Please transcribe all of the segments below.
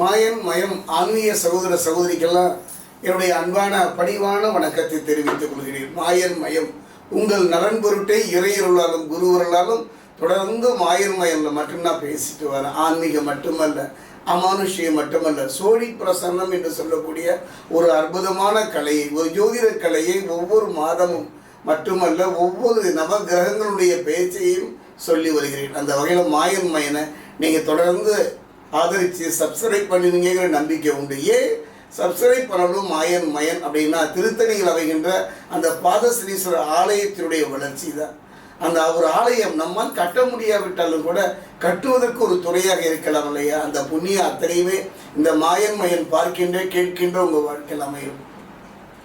மாயன் மயம் ஆன்மீக சகோதர சகோதரிக்கெல்லாம் என்னுடைய அன்பான பணிவான வணக்கத்தை தெரிவித்துக் கொள்கிறேன். மாயன் மயம் உங்கள் நலன் பொருட்டை இறையருளாலும் குருவர்களாலும் தொடர்ந்து மாயன் மயம்ல மட்டும்தான் பேசிட்டு வரேன். ஆன்மீகம் மட்டுமல்ல அமானுஷ்யம் மட்டுமல்ல சோழி பிரசன்னம் என்று சொல்லக்கூடிய ஒரு அற்புதமான கலையை ஒரு ஜோதிட கலையை ஒவ்வொரு மாதமும் மட்டுமல்ல ஒவ்வொரு நவகிரகங்களுடைய பேச்சையும் சொல்லி வருகிறேன். அந்த வகையில் மாயன் மயனை நீங்கள் தொடர்ந்து ஆதரித்து சப்ஸ்கிரைப் பண்ணுவீங்கிற நம்பிக்கை உண்டு. ஏன் சப்ஸ்கிரைப் பண்ணணும் மாயன் மயன் அப்படின்னா திருத்தணியில் அமைகின்ற அந்த பாதஸ்ரீஸ்வரர் ஆலயத்தினுடைய வளர்ச்சி தான். அந்த ஒரு ஆலயம் நம்மால் கட்ட முடியாவிட்டாலும் கூட கட்டுவதற்கு ஒரு துறையாக இருக்கலாம் இல்லையா? அந்த புண்ணிய அத்தனையுமே இந்த மாயன் மயன் பார்க்கின்ற கேட்கின்ற உங்கள் வாழ்க்கையில் அமையும்.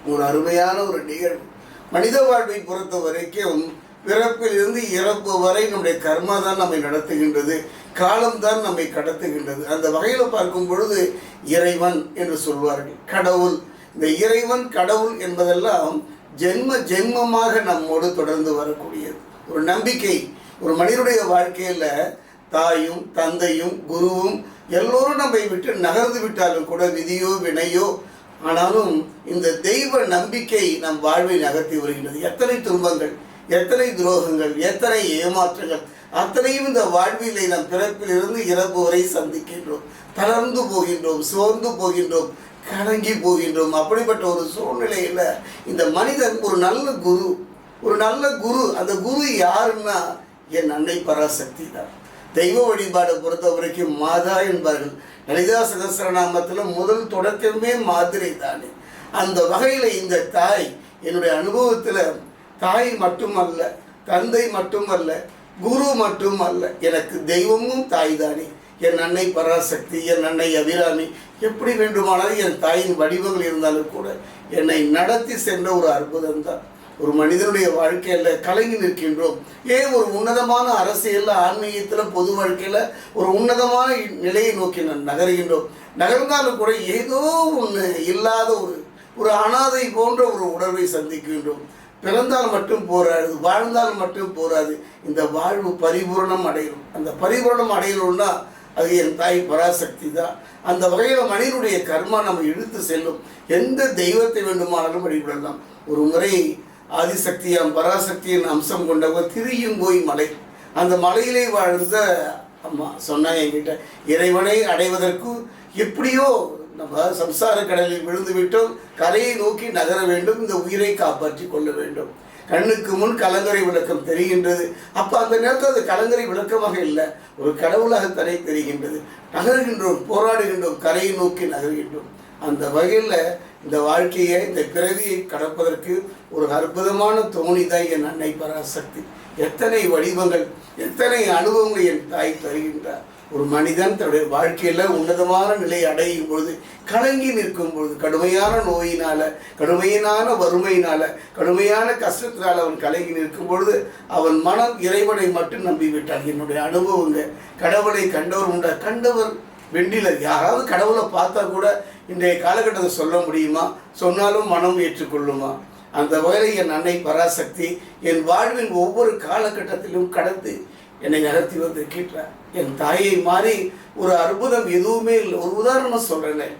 ஒரு அருமையான ஒரு நிகழ்வு மனித வாழ்வை பொறுத்த வரைக்கும் பிறப்பிலிருந்து இறப்பு வரை நம்முடைய கர்மா தான் நம்மை நடத்துகின்றது. காலம்தான் நம்மை கடத்துகின்றது. அந்த வகையில் பார்க்கும் பொழுது இறைவன் என்று சொல்வார்கள். கடவுள். இந்த இறைவன் கடவுள் என்பதெல்லாம் ஜென்ம ஜென்மமாக நம்மோடு தொடர்ந்து வரக்கூடியது. ஒரு நம்பிக்கை. ஒரு மனிதனுடைய வாழ்க்கையில் தாயும் தந்தையும் குருவும் எல்லோரும் நம்மை விட்டு நகர்ந்து விட்டாலும் கூட விதியோ வினையோ ஆனாலும் இந்த தெய்வ நம்பிக்கை நம் வாழ்வை நகர்த்தி வருகின்றது. எத்தனை துன்பங்கள் எத்தனை துரோகங்கள் எத்தனை ஏமாற்றங்கள் அத்தனையும் இந்த வாழ்விலை நம் பிறப்பிலிருந்து இறப்பு வரை சந்திக்கின்றோம். தளர்ந்து போகின்றோம் சோர்ந்து போகின்றோம் கலங்கி போகின்றோம். அப்படிப்பட்ட ஒரு சூழ்நிலையில் இந்த மனிதன் ஒரு நல்ல குரு ஒரு நல்ல குரு அந்த குரு யாருன்னா என் அன்னை பராசக்தி தான் தெய்வ வழிபாடை பொறுத்த வரைக்கும் மாதா என்பார்கள். லலிதா சகசரநாமத்தில் முதல் தொடக்கமே மாதிரி தானே அந்த வகையில் இந்த தாய் என்னுடைய அனுபவத்தில் தாய் மட்டுமல்ல தந்தை மட்டுமல்ல குரு மட்டும் அல்ல எனக்கு தெய்வமும் தாய் தானே என் அன்னை பராசக்தி என் அன்னை அபிராமி எப்படி வேண்டுமானாலும் என் தாயின் வடிவங்கள் இருந்தாலும் கூட என்னை நடத்தி சென்ற ஒரு அற்புதம் தான். ஒரு மனிதனுடைய வாழ்க்கையில் கலங்கி நிற்கின்றோம். ஏன் ஒரு உன்னதமான அரசியலில் ஆன்மீகத்தில் பொது வாழ்க்கையில் ஒரு உன்னதமான நிலையை நோக்கி நான் நகர்கின்றோம்? நகர்ந்தாலும் கூட ஏதோ ஒன்று இல்லாத ஒரு ஒரு அனாதை போன்ற ஒரு உணர்வை சந்திக்கின்றோம். பிறந்தால் மட்டும் போராது வாழ்ந்தால் மட்டும் போராது. இந்த வாழ்வு பரிபூரணம் அடையணும் அந்த பரிபூரணம் அடையணும்னா அது என் தாய் பராசக்தி தான். அந்த வகையில் மனிதனுடைய கர்மா நம்ம இழுத்து செல்லும். எந்த தெய்வத்தை வேண்டுமானாலும் வழிபடலாம். ஒரு முறை ஆதிசக்தியாம் பராசக்தியின் அம்சம் கொண்டவர் திருயுங்கோய் மலை. அந்த மலையிலே வாழ்ந்த அம்மா சொன்னாங்க என்கிட்ட இறைவனை அடைவதற்கு எப்படியோ நம்ம சம்சார கடலில் விழுந்து விட்டோம் கரையை நோக்கி நகர வேண்டும். இந்த உயிரை காப்பாற்றி கொள்ள வேண்டும். கண்ணுக்கு முன் கலங்கரை விளக்கம் தெரிகின்றது. அப்போ அந்த நேரத்தில் அது கலங்கரை விளக்கமாக இல்லை. ஒரு கடவுளாக தரை தெரிகின்றது. நகர்கின்றோம் போராடுகின்றோம் கரையை நோக்கி நகர்கின்றோம். அந்த வகையில் இந்த வாழ்க்கையை இந்த பிறவியை கடப்பதற்கு ஒரு அற்புதமான தோணி தான் என் அன்னை பராசக்தி. எத்தனை வடிவங்கள் எத்தனை அனுபவங்கள் என் தாய் தருகின்றார். ஒரு மனிதன் தன்னுடைய வாழ்க்கையில் உன்னதமான நிலை அடையும் பொழுது கலங்கி நிற்கும் பொழுது கடுமையான நோயினால கடுமையான வறுமையினால கடுமையான கஷ்டத்தினால் அவன் கலங்கி நிற்கும் பொழுது அவன் மனம் இறைவனை மட்டும் நம்பி விட்டான் என்னுடைய அனுபவங்க கடவுளை கண்டவர் உண்டா? கண்டவர் வெண்டிலர் யாராவது கடவுளை பார்த்தா கூட இன்றைய காலகட்டத்தை சொல்ல முடியுமா? சொன்னாலும் மனம் ஏற்றுக்கொள்ளுமா? அந்த வகையில் என் அன்னை பராசக்தி என் வாழ்வின் ஒவ்வொரு காலகட்டத்திலும் கடந்து என்னை நடத்தி வந்திருக்கின்றார் என் தாயை மாறி ஒரு அற்புதம் எதுவுமே இல்லை. ஒரு உதாரணம் சொல்கிறேன்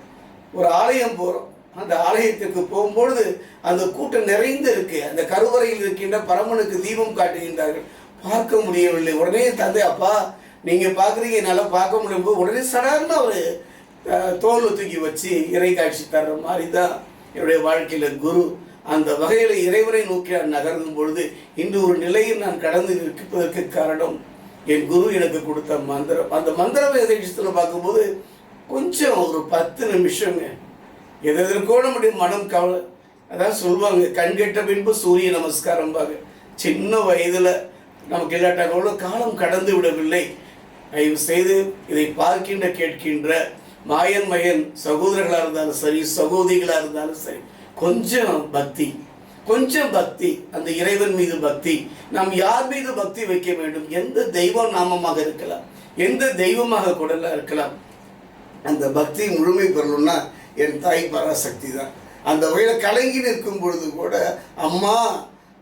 ஒரு ஆலயம் போகிறோம் அந்த ஆலயத்திற்கு போகும்பொழுது அந்த கூட்டம் நிறைந்து இருக்கு. அந்த கருவறையில் இருக்கின்ற பரமனுக்கு தீபம் காட்டுகின்றார்கள். பார்க்க முடியவில்லை. உடனே தந்தை அப்பா நீங்கள் பார்க்குறீங்க. என்னால் பார்க்க முடியும் போது உடனே சடார்னு ஒரு தோல் தூக்கி வச்சு இறை காட்சி தர்ற மாதிரி தான் என்னுடைய வாழ்க்கையில் குரு. அந்த வகையில் இறைவனை நோக்கி நான் நகர்ந்தும் பொழுது இன்று ஒரு நிலையில் நான் கடந்து இருப்பதற்கு காரணம் என் குரு எனக்கு கொடுத்த மந்திரம். அந்த மந்திர வேதத்தில் பார்க்கும்போது கொஞ்சம் ஒரு பத்து நிமிஷங்க. எதற்கோ நம்முடைய மனம் கவலை. அதான் சொல்லுவாங்க கண் கெட்ட பின்பு சூரிய நமஸ்காரம் பாங்க. சின்ன வயதில் நமக்கு இல்லாட்டா கூட காலம் கடந்து விடவில்லை. தயவு செய்து இதை பார்க்கின்ற கேட்கின்ற மாயன் மயன் சகோதரர்களாக இருந்தாலும் சரி சகோதரிகளாக இருந்தாலும் சரி கொஞ்சம் பக்தி. கொஞ்சம் பக்தி அந்த இறைவன் மீது பக்தி. நாம் யார் மீது பக்தி வைக்க வேண்டும்? எந்த தெய்வ நாமமாக இருக்கலாம். எந்த தெய்வமாக கூட இருக்கலாம். அந்த பக்தி முழுமை பெறணும்னா என் தாய் பராசக்தி தான். அந்த வகையில் கலங்கி நிற்கும் பொழுது கூட அம்மா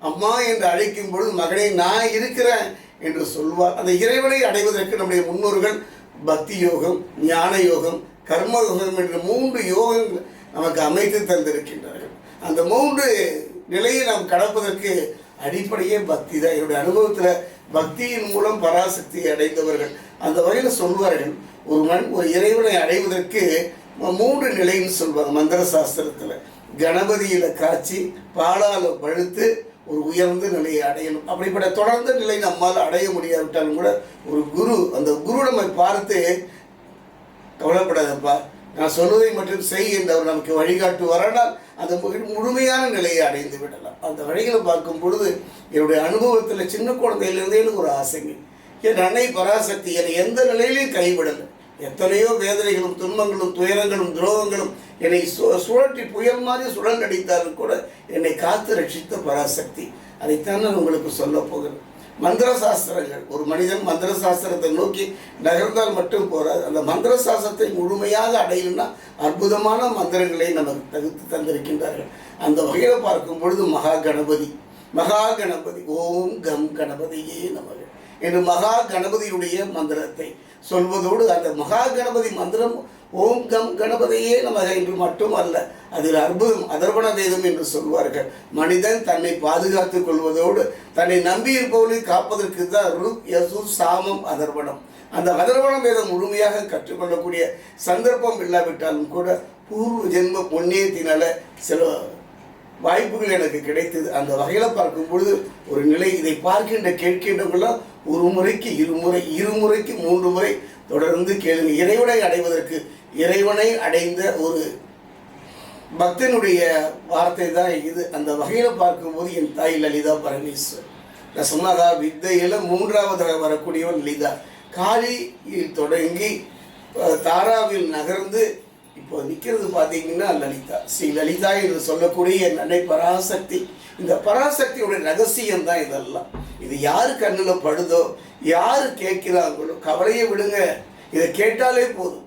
அம்மா என்று அழைக்கும் பொழுது மகனே நான் இருக்கிறேன் என்று சொல்வார். அந்த இறைவனை அடைவதற்கு நம்முடைய முன்னோர்கள் பக்தி யோகம் ஞான யோகம் கர்ம யோகம் என்ற மூன்று யோகங்கள் நமக்கு அமைத்து தந்திருக்கின்றார்கள். அந்த மூன்று நிலையை நாம் கடப்பதற்கு அடிப்படையே பக்தி தான். என்னுடைய அனுபவத்தில் பக்தியின் மூலம் பராசக்தியை அடைந்தவர்கள். அந்த வகையில் சொல்வார்கள் ஒரு மண் ஒரு இறைவனை அடைவதற்கு மூன்று நிலைன்னு சொல்வாங்க மந்திர சாஸ்திரத்தில். கணபதியில் காய்ச்சி பாலால் பழுத்து ஒரு உயர்ந்த நிலையை அடையணும். அப்படிப்பட்ட தொடர்ந்த நிலை நம்மால் அடைய முடியாவிட்டாலும் கூட ஒரு குரு அந்த குரு நம்மை பார்த்து கவலைப்படாதப்பா. நான் சொல்வதை மட்டும் செய் என்று அவர் நமக்கு வழிகாட்டு வரனால் அந்த முழுமையான நிலையை அடைந்து விடலாம். அந்த வழிகளை பார்க்கும் பொழுது என்னுடைய அனுபவத்தில் சின்ன குழந்தையிலிருந்தே எனக்கு ஒரு ஆசைங்க. என் அன்னை பராசக்தி என்னை எந்த நிலையிலையும் கைவிடலை. எத்தனையோ வேதனைகளும் துன்பங்களும் துயரங்களும் துரோகங்களும் என்னை சு சுழற்றி புயல் மாதிரி சுழல் அடித்தாலும் கூட என்னை காத்து ரட்சித்த பராசக்தி. அதைத்தான் நான் உங்களுக்கு சொல்ல போகிறேன். மந்திர சாஸ்திரங்கள் ஒரு மனிதன் மந்திர சாஸ்திரத்தை நோக்கி நகர்ந்தால் மட்டும் போறாது அந்த மந்திர சாஸ்திரத்தை முழுமையாக அடையணும்னா அற்புதமான மந்திரங்களை நமக்கு தகுத்து தந்திருக்கின்றார்கள். அந்த வகையில் பார்க்கும் பொழுது மகா கணபதி மகா கணபதி ஓம் கம் கணபதியே நமக. என்று மகா கணபதியுடைய மந்திரத்தை சொல்வதோடு அந்த மகா கணபதி மந்திரம் ஓம் கம் கணபதியே நமக என்று மட்டுமல்ல அதில் அற்புதம் அதர்வண வேதம் என்று சொல்வார்கள். மனிதன் தன்னை பாதுகாத்துக் கொள்வதோடு தன்னை நம்பியிருப்பவர்களை காப்பதற்கு தான் ருக் யசு சாமம் அதர்வணம் அந்த அதர்வண வேதம் முழுமையாக கற்றுக்கொள்ளக்கூடிய சந்தர்ப்பம் இல்லாவிட்டாலும் கூட பூர்வ ஜென்ம புண்ணியத்தினால சில வாய்ப்புகள் எனக்கு கிடைத்தது. அந்த வகையில் பார்க்கும் பொழுது ஒரு நிலை இதை பார்க்கின்ற கேட்கின்றவங்களாம் ஒரு முறைக்கு இருமுறை இருமுறைக்கு மூன்று முறை தொடர்ந்து கேளுங்க இறைவனை அடைவதற்கு இறைவனை அடைந்த ஒரு பக்தனுடைய வார்த்தை தான் இது. அந்த வகையில் பார்க்கும்போது என் தாய் லலிதா பரமேஸ்வர். நான் சொன்னதா வித்தையில் மூன்றாவதாக வரக்கூடியவன் லலிதா. காலியில் தொடங்கி தாராவில் நகர்ந்து இப்போ நிற்கிறது பார்த்தீங்கன்னா லலிதா. ஸ்ரீ லலிதா என்று சொல்லக்கூடிய என் அன்னை பராசக்தி. இந்த பராசக்தியுடைய ரகசியம் தான் இதெல்லாம். இது யார் கண்ணில் படுதோ யார் கேட்கிறாங்களோ கவலையை விடுங்க. இதை கேட்டாலே போதும்.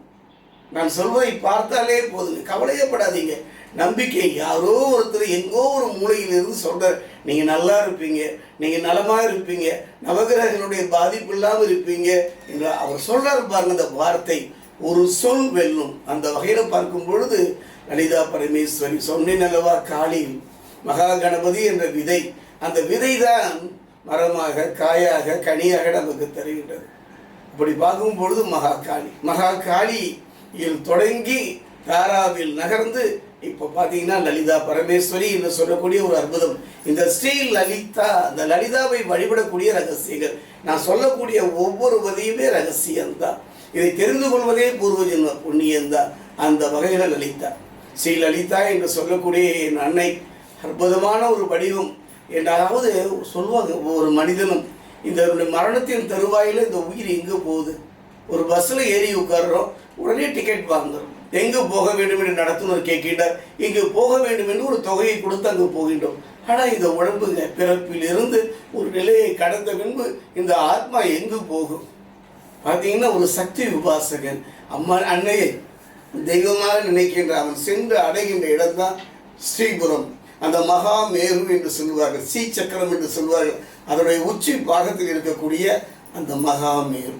நான் சொல்வதை பார்த்தாலே போதுங்க கவலையப்படாதீங்க நம்பிக்கை யாரோ ஒருத்தர் எங்கோ ஒரு மூலையிலிருந்து சொல்கிறார் நீங்கள் நல்லா இருப்பீங்க. நீங்கள் நலமாக இருப்பீங்க. நவகிரகங்களுடைய பாதிப்பு இல்லாமல் இருப்பீங்க. என்று அவர் சொல்கிறார் பாருங்க அந்த வார்த்தை. ஒரு சொல் வெல்லும். அந்த வகையில் பார்க்கும் பொழுது லலிதா பரமேஸ்வரி சொன்னேன் அல்லவா காளி மகா கணபதி என்ற விதை. அந்த விதை தான் மரமாக காயாக கனியாக நமக்கு தருகின்றது. அப்படி பார்க்கும் பொழுது மகா காளி மகா காளியில் தொடங்கி தாராவில் நகர்ந்து இப்போ பார்த்தீங்கன்னா லலிதா பரமேஸ்வரி என்று சொல்லக்கூடிய ஒரு அற்புதம். இந்த ஸ்ரீ லலிதா அந்த லலிதாவை வழிபடக்கூடிய ரகசியங்கள். நான் சொல்லக்கூடிய ஒவ்வொரு வதையுமே ரகசியம்தான். இதை தெரிந்து கொள்வதே பூர்வ ஜென்ம புண்ணியம்தான். அந்த வகையில் லலிதா. ஸ்ரீ லலிதா என்று சொல்லக்கூடிய என் அன்னை அற்புதமான ஒரு வடிவம். என்றாவது சொல்லுவாங்க ஒரு மனிதனும் இந்த மரணத்தின் தருவாயில் இந்த உயிர் எங்கே போகுது? ஒரு பஸ்ஸில் ஏறி உட்கார்றோம் உடனே டிக்கெட் வாங்குறோம். எங்கே போக வேண்டும் என்று நடத்துனர் கேட்கின்றார். இங்கு போக வேண்டும் என்று ஒரு தொகையை கொடுத்து அங்கு போகின்றோம். ஆனால் இந்த உடம்புங்க பிறப்பிலிருந்து ஒரு நிலையை கடந்த பின்பு இந்த ஆத்மா எங்கு போகும்? பார்த்தீங்கன்னா ஒரு சக்தி உபாசகன் அம்மா அன்னையை தெய்வமாக நினைக்கின்ற அவன் சென்று அடைகின்ற இடம்தான் ஸ்ரீபுரம். அந்த மகா மேரு என்று சொல்லுவார்கள் சீ சக்கரம் என்று சொல்வார்கள் அதனுடைய உச்சி பாகத்தில் இருக்கக்கூடிய அந்த மகா மேரு.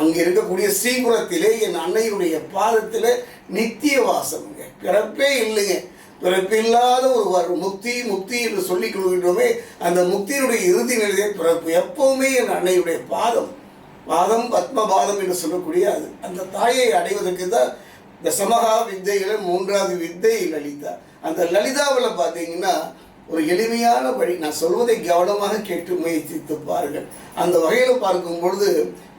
அங்கே இருக்கக்கூடிய ஸ்ரீபுரத்திலே என் அன்னையுடைய பாதத்தில் நித்திய வாசம்ங்க பிறப்பே இல்லைங்க. பிறப்பில்லாத ஒரு வர முக்தி முக்தி என்று சொல்லிக் கொள்கின்றோமே அந்த முக்தியினுடைய இறுதி நிலையை பிறப்பு எப்பவுமே என் அன்னையுடைய பாதம். பாதம் பத்மபாதம் என்று சொல்லக்கூடிய அது. அந்த தாயை அடைவதற்கு தான் இந்த சமகா வித்தைகளை மூன்றாவது வித்தை லலிதா. அந்த லலிதாவில் பார்த்தீங்கன்னா ஒரு எளிமையான வழி. நான் சொல்வதை கவனமாக கேட்டு முயற்சித்து பாருங்கள். அந்த வகையில் பார்க்கும் பொழுது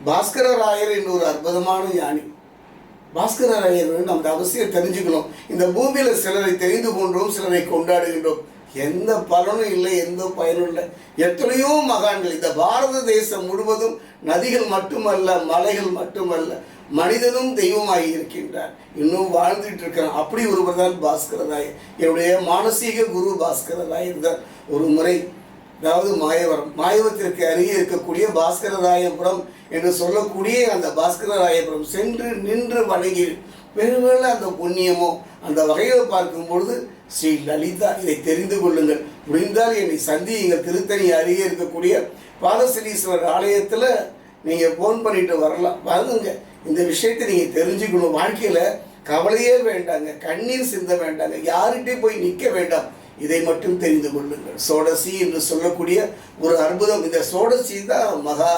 பாஸ்கர ராயர் என்ற ஒரு அற்புதமான ஞானி. பாஸ்கர ராயர் நம்ம அவசியம் தெரிஞ்சுக்கணும். இந்த பூமியில் சிலரை தெரிந்து கொண்டோம் சிலரை கொண்டாடுகின்றோம். எந்த பலனும் இல்லை எந்த பயனும் இல்லை. எத்தனையோ மகான்கள் இந்த பாரத தேசம் முழுவதும் நதிகள் மட்டுமல்ல மலைகள் மட்டுமல்ல மனிதனும் தெய்வமாகி இருக்கின்றார். இன்னும் வாழ்ந்துட்டு இருக்கிறான். அப்படி ஒருவர் தான் பாஸ்கர ராயர் என்னுடைய மானசீக குரு பாஸ்கர ராயர் ஒரு முறை அதாவது மாயவரம் மாயவத்திற்கு அருகே இருக்கக்கூடிய பாஸ்கரராயபுரம் என்று சொல்லக்கூடிய அந்த பாஸ்கரராயபுரம் சென்று நின்று வணங்கி பெருவேளை அந்த புண்ணியமோ அந்த வகையில் பார்க்கும் பொழுது ஸ்ரீ லலிதா இதை தெரிந்து கொள்ளுங்கள். முடிந்தால் என்னை சந்தியுங்கள் திருத்தணி அருகே இருக்கக்கூடிய பாலசனீஸ்வரர் ஆலயத்தில் நீங்கள் ஃபோன் பண்ணிட்டு வரலாம். வாங்குங்க இந்த விஷயத்தை நீங்கள் தெரிஞ்சுக்கணும். வாழ்க்கையில் கவலையே வேண்டாங்க. கண்ணீர் சிந்த வேண்டாங்க. யார்கிட்டயும் போய் நிற்க வேண்டாம். இதை மட்டும் தெரிந்து கொள்ளுங்கள். சோடசி என்று சொல்லக்கூடிய ஒரு அற்புதம். இந்த சோடசி தான் மகா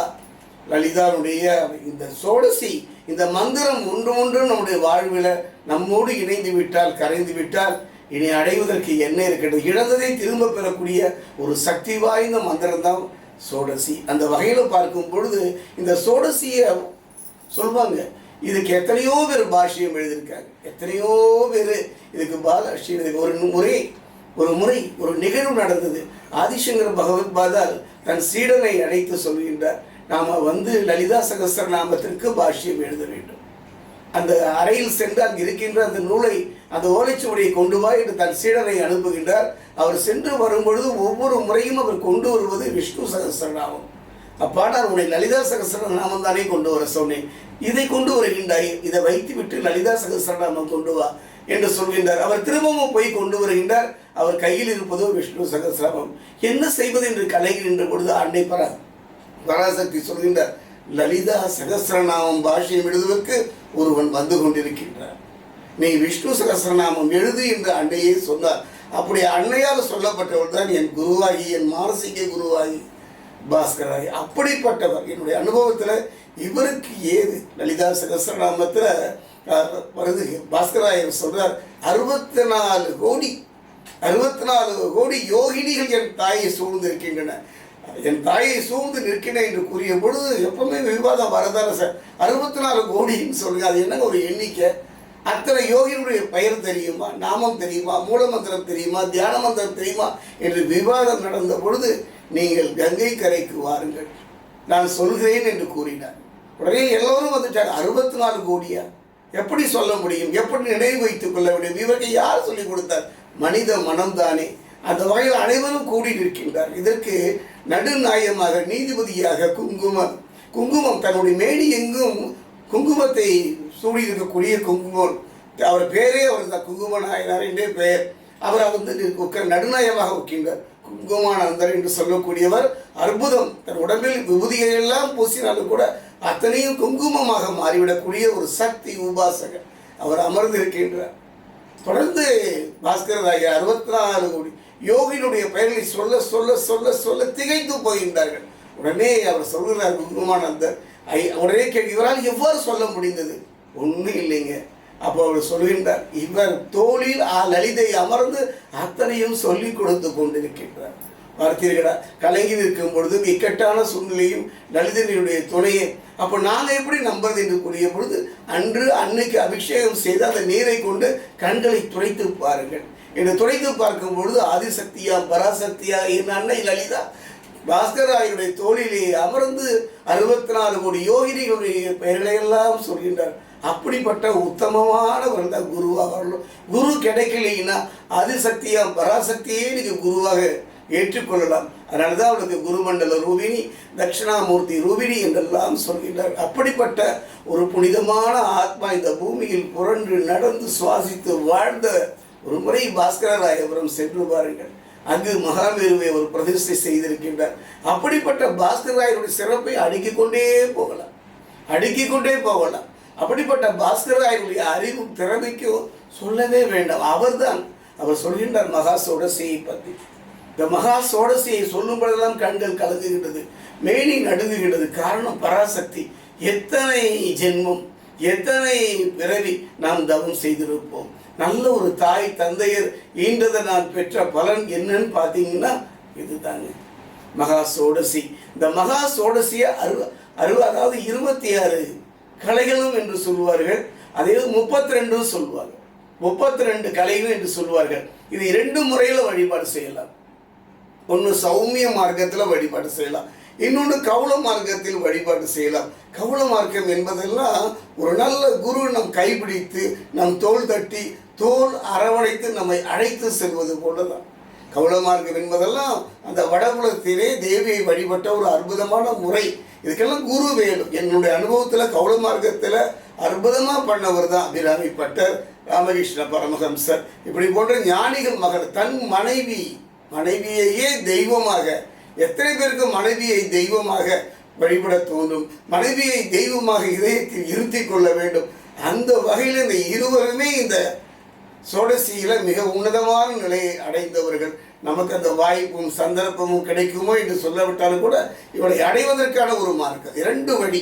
லலிதாவுடைய இந்த சோடசி இந்த மந்திரம் ஒன்று ஒன்று நம்முடைய வாழ்வில் நம்மோடு இணைந்து விட்டால் கரைந்து விட்டால் இனி அடைவதற்கு என்ன இருக்கிறது இழந்ததை திரும்ப பெறக்கூடிய ஒரு சக்தி வாய்ந்த மந்திரம்தான் சோடசி. அந்த வகையில் பார்க்கும் பொழுது இந்த சோடசியை சொல்லுவாங்க இதுக்கு எத்தனையோ பேர் பாஷ்யம் எழுதியிருக்காங்க. எத்தனையோ பேர் இதுக்கு பாலாஷ்யம் இதுக்கு ஒரு முறை ஒரு முறை ஒரு நிகழ்வு நடந்தது. ஆதிசங்கர் பகவத் பாதால் தன் சீடனை அழைத்து சொல்கின்றார். நாம் வந்து லலிதா சகசர நாமத்திற்கு பாஷ்யம் எழுத வேண்டும். அந்த அறையில் சென்று அங்கு இருக்கின்ற அந்த நூலை அந்த ஓலைச்சுவடியை கொண்டு வா என்று தன் சீடனை அனுப்புகின்றார். அவர் சென்று வரும்பொழுது ஒவ்வொரு முறையும் அவர் கொண்டு வருவது விஷ்ணு சகஸ்ரநாமம் அப்பாடார் உன்னை லலிதா சகஸ்ரநாமம் தானே கொண்டு வர சொன்னேன். இதை கொண்டு வருகின்றாய். இதை வைத்துவிட்டு லலிதா சகஸ்ரநாமம் கொண்டு வா என்று சொல்கின்றார். அவர் திரும்பவும் போய் கொண்டு வருகின்றார். அவர் கையில் இருப்பதோ விஷ்ணு சகஸ்ரநாமம் என்ன செய்வது என்று கலைகின்ற பொழுது அன்னை பரா பராசக்தி சொல்கின்றார் லலிதா சகஸ்ரநாமம் பாஷியம் எழுதுவதற்கு ஒருவன் வந்து கொண்டிருக்கின்றான். நீ விஷ்ணு சகஸ்ரநாமம் எழுது என்று அன்னையே சொன்னார். அப்படி அன்னையால் சொல்லப்பட்டவர் தான் என் குருவாகி என் மானசீக குருவாகி பாஸ்கராகி. அப்படிப்பட்டவர் என்னுடைய அனுபவத்தில் இவருக்கு ஏது? லலிதா சகஸ்ரநாமத்தில் வருது. பாஸ்கராயர் சொல்றார் அறுபத்தி நாலு கோடி அறுபத்தி நாலு கோடி யோகினிகள் என் தாயை சூழ்ந்திருக்கின்றன. என் தாயை சூழ்ந்து நிற்கிறேன் என்று கூறிய பொழுது எப்பவுமே விவாதம் வரதான சார் அறுபத்தி நாலு கோடின்னு சொல்லுங்க. அது என்னங்க ஒரு எண்ணிக்கை? அத்தனை யோகியினுடைய பெயர் தெரியுமா? நாமம் தெரியுமா? மூலமந்திரம் தெரியுமா? தியான மந்திரம் தெரியுமா? என்று விவாதம் நடந்த பொழுது நீங்கள் கங்கை கரைக்கு வாருங்கள். நான் சொல்கிறேன் என்று கூறினார். உடனே எல்லோரும் வந்துட்டார் அறுபத்தி நாலு கோடியா? எப்படி சொல்ல முடியும்? எப்படி நினைவு வைத்துக் கொள்ள முடியும் இவருக்கு யார் சொல்லிக் கொடுத்தார்? மனித மனம்தானே. அந்த வகையில் அனைவரும் கூடி நிற்கின்றார் இதற்கு நடுநாயகமாக நீதிபதியாக குங்குமம். குங்குமம் தன்னுடைய மேடி எங்கும் குங்குமத்தை சூடியிருக்கக்கூடிய குங்குமம். அவர் பேரே அவர் தான் குங்கும நாயனார் என்றே பெயர். அவரை வந்து உட்க நடுநாயகமாக வைக்கின்றார் குங்குமானந்தர் என்று சொல்லக்கூடியவர். அற்புதம் தன் உடம்பில் விபூதிகளை எல்லாம் பூசினாலும் கூட அத்தனையும் குங்குமமாக மாறிவிடக்கூடிய ஒரு சக்தி உபாசகர். அவர் அமர்ந்திருக்கின்றார். தொடர்ந்து பாஸ்கர் ஆகிய அறுபத்தி நாலு கோடி யோகியினுடைய பெயர்களை சொல்ல சொல்ல சொல்ல சொல்ல திகைத்து போகின்றார்கள். உடனே அவர் சொல்கிறார் குங்குமானந்தர் ஐ உடனே கேள்வி இவரால் எவ்வாறு சொல்ல முடிந்தது? ஒன்றும் இல்லைங்க. அப்போ அவர் சொல்கின்றார் இவர் தோளில் ஆ லலிதை அமர்ந்து அத்தனையும் சொல்லி கொடுத்து கொண்டிருக்கின்றார். பார்த்தீர்களா கலங்கி நிற்கும் பொழுது இக்கட்டான சூழ்நிலையும் லலிதனுடைய துணையை. அப்போ நாங்கள் எப்படி நம்புறது என்று கூறிய பொழுது அன்று அன்னைக்கு அபிஷேகம் செய்து அந்த நீரை கொண்டு கண்களை துடைத்து பாருங்கள். என்று துடைத்து பார்க்கும் பொழுது ஆதிசக்தியா பராசக்தியா என் அன்னை லலிதா பாஸ்கராயுடைய தோளிலே அமர்ந்து அறுபத்தி நாலு கோடி யோகினிகளுடைய பெயர்களை எல்லாம் சொல்கின்றார். அப்படிப்பட்ட உத்தமமானவர்கள் தான் குருவாக வரணும். குரு கிடைக்கலைன்னா அதிசக்தியா பராசக்தியே நீங்க குருவாக ஏற்றுக்கொள்ளலாம். அதனால தான் அவளுக்கு குருமண்டல ரூபினி தட்சிணாமூர்த்தி ரூபினி என்றெல்லாம் சொல்கின்றார். அப்படிப்பட்ட ஒரு புனிதமான ஆத்மா இந்த பூமியில் புரண்டு நடந்து சுவாசித்து வாழ்ந்த ஒரு முறை பாஸ்கர ராயபுரம் சென்று பாருங்கள். அங்கு மகாமேருவை ஒரு பிரதிஷ்டை செய்திருக்கின்றார். அப்படிப்பட்ட பாஸ்கரராயருடைய சிறப்பை அடுக்கிக் கொண்டே போகலாம். அடுக்கிக் கொண்டே போகலாம். அப்படிப்பட்ட பாஸ்கரராயருடைய அறிவும் திறமைக்கோ சொல்லவே வேண்டாம். அவர்தான். அவர் சொல்கின்றார் மகா சோடசியை பற்றி இந்த மகா சோடசியை சொல்லும் பொழுதெல்லாம் கண்கள் கலங்குகின்றது. மேனி நடுங்குகின்றது. காரணம் பராசக்தி. எத்தனை ஜென்மம் எத்தனை பிறவி நாம் தவம் செய்திருப்போம். நல்ல ஒரு தாய் தந்தையர் ஈன்றதை நான் பெற்ற பலன் என்னன்னு பார்த்தீங்கன்னா இதுதாங்க. மகா சோடசி. இந்த மகா சோடசியை அறு அறு அதாவது இருபத்தி ஆறு கலைகளும் என்று சொல்வார்கள் அதே முப்பத்தி ரெண்டும் சொல்வார்கள் முப்பத்தி ரெண்டு கலைகள் என்று சொல்வார்கள் இது இரண்டு முறையில் வழிபாடு செய்யலாம். ஒன்று சௌமிய மார்க்கத்தில் வழிபாடு செய்யலாம். இன்னொன்று கவுள மார்க்கத்தில் வழிபாடு செய்யலாம். கவுள மார்க்கம் என்பதெல்லாம் ஒரு நல்ல குரு நம் கைப்பிடித்து நம் தோள் தட்டி தோல் அரவணைத்து நம்மை அழைத்து செல்வது போலதான். கவுள மார்க்கம் என்பதெல்லாம் அந்த வடபுலத்திலே தேவியை வழிபட்ட ஒரு அற்புதமான முறை. இதுக்கெல்லாம் குரு வேணும். என்னுடைய அனுபவத்தில் கவுள மார்க்கத்தில் அற்புதமாக பண்ணவர் தான் அபிராமி பட்டர் ராமகிருஷ்ண பரமஹம்சர். இப்படி போன்ற ஞானிகள் மகள் தன் மனைவி மனைவியையே தெய்வமாக எத்தனை பேருக்கு மனைவியை தெய்வமாக வழிபட தோன்றும்? மனைவியை தெய்வமாக இதயத்தில் இருத்தி கொள்ள வேண்டும். அந்த வகையில் இந்த இருவருமே இந்த சோடசியில் மிக உன்னதமான நிலையை அடைந்தவர்கள். நமக்கு அந்த வாய்ப்பும் சந்தர்ப்பமும் கிடைக்குமோ என்று சொல்லவிட்டாலும் கூட இவளை அடைவதற்கான ஒரு மார்க்கம். இரண்டு வழி.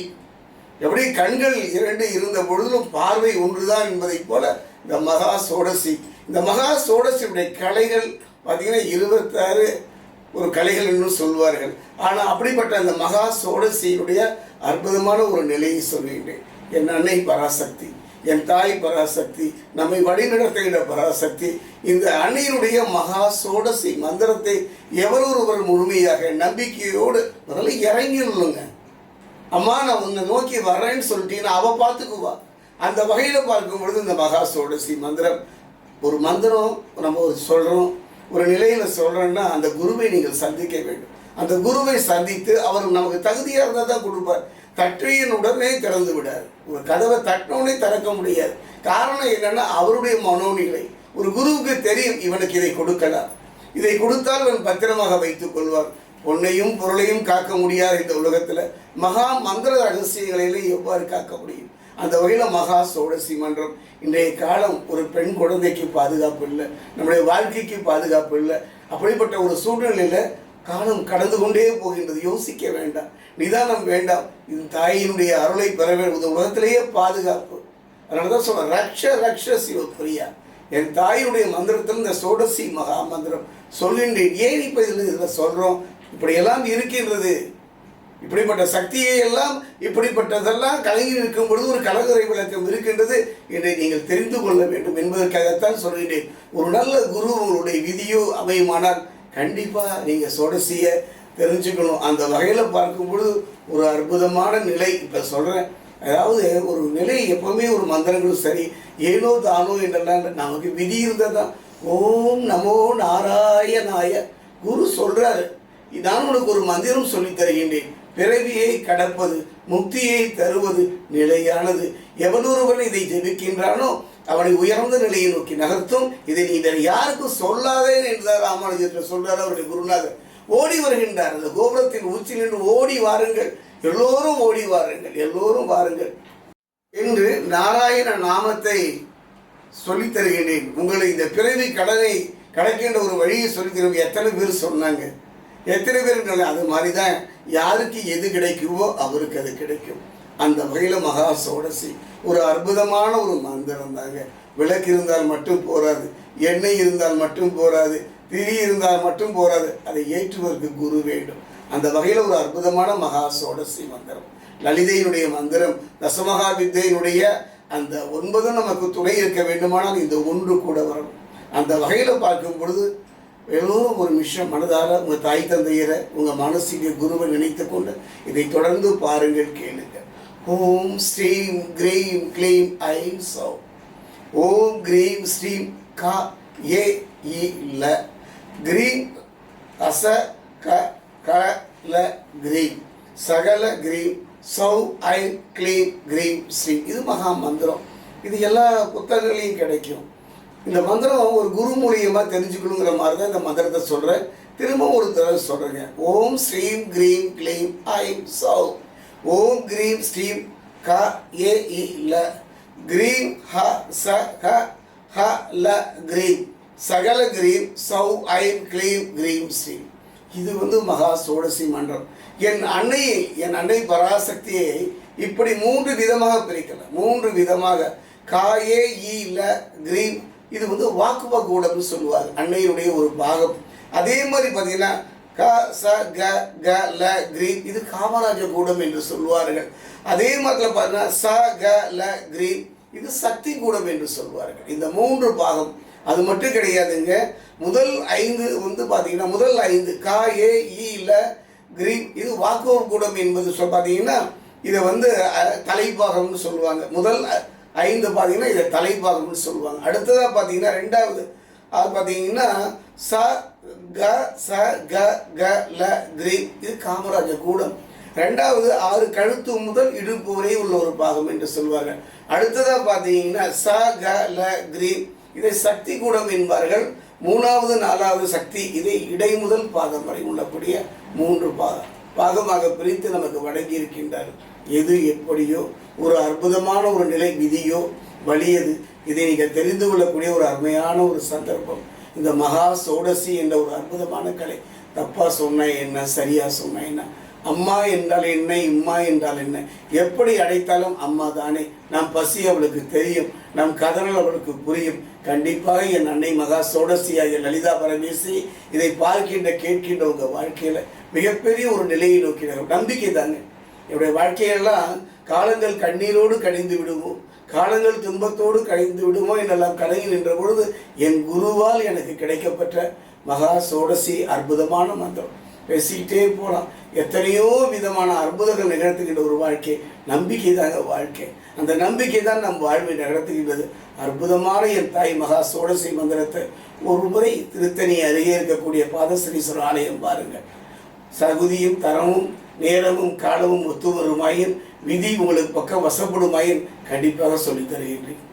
எப்படி கண்கள் இரண்டு இருந்த பொழுதிலும் பார்வை ஒன்றுதான் என்பதைப் போல இந்த மகா சோடசி. இந்த மகா சோடசியுடைய கலைகள் பார்த்தீங்கன்னா இருபத்தாறு ஒரு கலைகள் என்று சொல்வார்கள். ஆனால் அப்படிப்பட்ட அந்த மகா சோடசியினுடைய அற்புதமான ஒரு நிலையை சொல்கின்றேன் என் அன்னை பராசக்தி என் தாய் பராசக்தி நம்மை வழிநடத்துகின்ற பராசக்தி இந்த அன்னையினுடைய மகா சோடசி மந்திரத்தை எவரொருவர் முழுமையாக நம்பிக்கையோடு முதல்ல இறங்கிடணுங்க அம்மா நான் உன்னை நோக்கி வரேன்னு சொல்லிட்டீங்கன்னா அவள் பார்த்துக்குவா. அந்த வகையில் பார்க்கும் பொழுது இந்த மகா சோடசி மந்திரம் ஒரு மந்திரம் நம்ம சொல்கிறோம் ஒரு நிலையில் சொல்கிறேன்னா அந்த குருவை நீங்கள் சந்திக்க வேண்டும். அந்த குருவை சந்தித்து அவர் நமக்கு தகுதியாக இருந்தால் தான் கொடுப்பார். தற்றியின் உடனே திறந்து விடார். ஒரு கதவை தட்டினோடனே திறக்க முடியாது. காரணம் என்னென்னா அவருடைய மனோநிலை. ஒரு குருவுக்கு தெரியும் இவனுக்கு இதை கொடுக்கலாம். இதை கொடுத்தால் இவன் பத்திரமாக வைத்துக் கொள்வார் பொன்னையும் பொருளையும் காக்க முடியாத இந்த உலகத்தில். மகா மந்திர ரகசியங்களிலே எவ்வாறு காக்க முடியும்? அந்த வகையில் மகா சோடசி மன்றம். இன்றைய காலம் ஒரு பெண் குழந்தைக்கு பாதுகாப்பு இல்லை நம்முடைய வாழ்க்கைக்கு பாதுகாப்பு இல்லை. அப்படிப்பட்ட ஒரு சூழ்நிலையில் காலம் கடந்து கொண்டே போகின்றது. யோசிக்க வேண்டாம் நிதானம் வேண்டாம். இது தாயினுடைய அருளை பெற வேண்டும் உலகத்திலேயே பாதுகாப்பு. அதனால தான் சொல்கிறேன் ரக்ஷ ரக்ஷ சிவப்பிரியா என் தாயினுடைய மந்திரத்தில் இந்த சோடசி மகா மந்திரம் சொல்கின்றேன். ஏன் இப்போ இதில் இதில் சொல்கிறோம் இப்படியெல்லாம் இருக்கின்றது. இப்படிப்பட்ட சக்தியை எல்லாம் இப்படிப்பட்டதெல்லாம் கலங்கி நிற்கும் பொழுது ஒரு கலங்கரை விளக்கம் இருக்கின்றது என்று நீங்கள் தெரிந்து கொள்ள வேண்டும் என்பதற்காகத்தான் சொல்கிறேன் ஒரு நல்ல குரு உங்களுடைய விதியோ அமையுமானால் கண்டிப்பாக நீங்கள் சொடசிய தெரிஞ்சுக்கணும். அந்த வகையில் பார்க்கும் பொழுது ஒரு அற்புதமான நிலை இப்போ சொல்கிறேன் அதாவது ஒரு நிலை எப்பவுமே ஒரு மந்திரங்களும் சரி ஏனோ தானோ என்றெல்லாம் நமக்கு விதி இருந்ததான் ஓம் நமோ நாராயணாய குரு சொல்கிறாரு நான் உனக்கு ஒரு மந்திரம் சொல்லித் தருகின்றேன். பிறவியை கடப்பது முக்தியை தருவது நிலையானது. எவனொருவன் இதை ஜெபிக்கின்றானோ அவனை உயர்ந்த நிலையை நோக்கி நகர்த்தும். இதை நீ வேறு யாருக்கும் சொல்லாதே என்றார் ராமானுஜர் சொல்றார் அவருடைய குருநாதர். ஓடி வருகின்றார். அந்த கோபுரத்தின் உச்சி நின்று ஓடி வாருங்கள். எல்லோரும் ஓடி வாருங்கள். எல்லோரும் வாருங்கள். என்று நாராயண நாமத்தை சொல்லித் தருகின்றேன் உங்களை இந்த பிறவி கடனை கடக்கின்ற ஒரு வழியை சொல்லித் தருவது எத்தனை பேர் சொன்னாங்க. எத்தனை பேர் அது மாதிரி தான் யாருக்கு எது கிடைக்குமோ அவருக்கு அது கிடைக்கும். அந்த வகையில் மகா சோடசி. ஒரு அற்புதமான ஒரு மந்திரம் தாங்க. விளக்கு இருந்தால் மட்டும் போராது எண்ணெய் இருந்தால் மட்டும் போராது திரி இருந்தால் மட்டும் போராது அதை ஏற்றுவதற்கு குரு வேண்டும். அந்த வகையில் ஒரு அற்புதமான மகா சோடசி மந்திரம். லலிதையினுடைய மந்திரம் தசமகா வித்தையினுடைய அந்த ஒன்பதும் நமக்கு துணை இருக்க வேண்டுமானால் இந்த ஒன்று கூட வரணும் அந்த வகையில் பார்க்கும் பொழுது எல்லோரும் ஒரு நிமிஷம் மனதார உங்கள் தாய் தந்தையரை உங்கள் மனசுக்கு குருவை நினைத்து கொண்டு இதை தொடர்ந்து பாருங்கள் கேளுங்க ஓம் ஸ்ரீம் கிரீம் க்ளீம் ஐம் சௌ. ஓம் கிரீம் ஸ்ரீம் கா ஏ இ ல. கிரீம் அச க க ல கிரீம். சகல கிரீம் சௌ ஐ க்ளீம் கிரீம் ஸ்ரீம். இது மகா மந்திரம். இது எல்லா புத்தகங்களையும் கிடைக்கும். இந்த மந்திரம் ஒரு குரு மூலியமாக தெரிஞ்சுக்கணுங்கிற மாதிரி தான் இந்த மந்திரத்தை சொல்கிறேன் திரும்ப ஒரு தடவை சொல்கிறேங்க ஓம் ஸ்ரீம் கிரீம் க்ளீம். ஐம் சௌ ஓம் கிரீம் ஸ்ரீம். க ஏ இ ல. கிரீம் ஹ ச க ஹ ல கிரீம். சகல கிரீம் சௌ ஐம் க்ளீம் கிரீம் ஸ்ரீம். இது வந்து மகா சோடசி மன்றம் என் அன்னையை என் அன்னை பராசக்தியை இப்படி மூன்று விதமாக பிரிக்கலாம். மூன்று விதமாக. காயே இ ல கிரீம் இது வந்து வாக்குவ கூடம்னு சொல்லுவார் அன்னையுடைய ஒரு பாகம். அதே மாதிரி பார்த்தீங்கன்னா க ச க க ல கிரீம் இது காமராஜ கூடம் என்று சொல்லுவார்கள். அதே மாதிரி பார்த்தீங்கன்னா ச க ல கிரீம் இது சக்தி கூடம் என்று சொல்வார்கள் இந்த மூன்று பாகம். அது மட்டும் கிடையாதுங்க. முதல் ஐந்து வந்து பார்த்தீங்கன்னா முதல் ஐந்து கா ஏ இ ல கிரீம் இது வாக்குவ கூடம் என்பது சொல் பார்த்தீங்கன்னா இதை வந்து தலைப்பாகம்னு சொல்லுவாங்க. முதல் ஐந்து பார்த்தீங்கன்னா இதை தலைப்பாகம்னு சொல்லுவாங்க. அடுத்ததாக பார்த்தீங்கன்னா ரெண்டாவது. அது பார்த்தீங்கன்னா ச க ச க க ல கிரி இது காமராஜ கூடம். ரெண்டாவது ஆறு கழுத்து முதல் இடுப்பு வரை உள்ள ஒரு பாகம் என்று சொல்வார்கள் அடுத்ததாக பார்த்தீங்கன்னா ச க ல கிரி இதை சக்தி கூடம் என்பார்கள். மூணாவது நாலாவது சக்தி இதை இடை முதல் பாகம் வரை உள்ளக்கூடிய மூன்று பாகம். பாகமாக பிரித்து நமக்கு வழங்கி இருக்கின்றார்கள் எது எப்படியோ ஒரு அற்புதமான ஒரு நிலை விதியோ வலியது இதை நீங்கள் தெரிந்து கொள்ளக்கூடிய ஒரு அருமையான ஒரு சந்தர்ப்பம். இந்த மகா சோடசி என்ற ஒரு அற்புதமான கலை. தப்பாக சொன்னா என்ன? சரியாக சொன்னா என்ன? அம்மா என்றால் என்ன? இம்மா என்றால் என்ன? எப்படி அடைத்தாலும் அம்மா தானே. நம் பசி அவளுக்கு தெரியும். நம் கதறல் அவளுக்கு புரியும். கண்டிப்பாக என் அன்னை மகா சோடசியாகிய லலிதா பரமேசி இதை பார்க்கின்ற கேட்கின்ற உங்கள் வாழ்க்கையில் மிகப்பெரிய ஒரு நிலையை நோக்கினார்கள் நம்பிக்கை தாங்க என்னுடைய வாழ்க்கையெல்லாம் காலங்கள் கண்ணீரோடு கழிந்து விடுவோம் காலங்கள் துன்பத்தோடு கழிந்து விடுமோ? என்னெல்லாம் கலங்கி நின்ற பொழுது என் குருவால் எனக்கு கிடைக்கப்பட்ட மகா சோடசி அற்புதமான மந்திரம். பேசிக்கிட்டே போகலாம் எத்தனையோ விதமான அற்புதங்கள் நிகழ்த்துகின்ற ஒரு வாழ்க்கை நம்பிக்கை தாங்க வாழ்க்கை. அந்த நம்பிக்கை தான் நம் வாழ்வை நிகழ்த்துகின்றது அற்புதமான என் தாய் மகா சோடசி மந்திரத்தை ஒரு முறை திருத்தணி அருகே இருக்கக்கூடிய பாதஸ்ரீஸ்வரர் ஆலயம் பாருங்கள் சகுதியும் தரமும் நேரமும் காலமும் ஒத்து வருமாயின் விதி உங்களுக்கு பக்கம் வசப்படுமாயின் கண்டிப்பாக சொல்லித் தருகின்றேன்.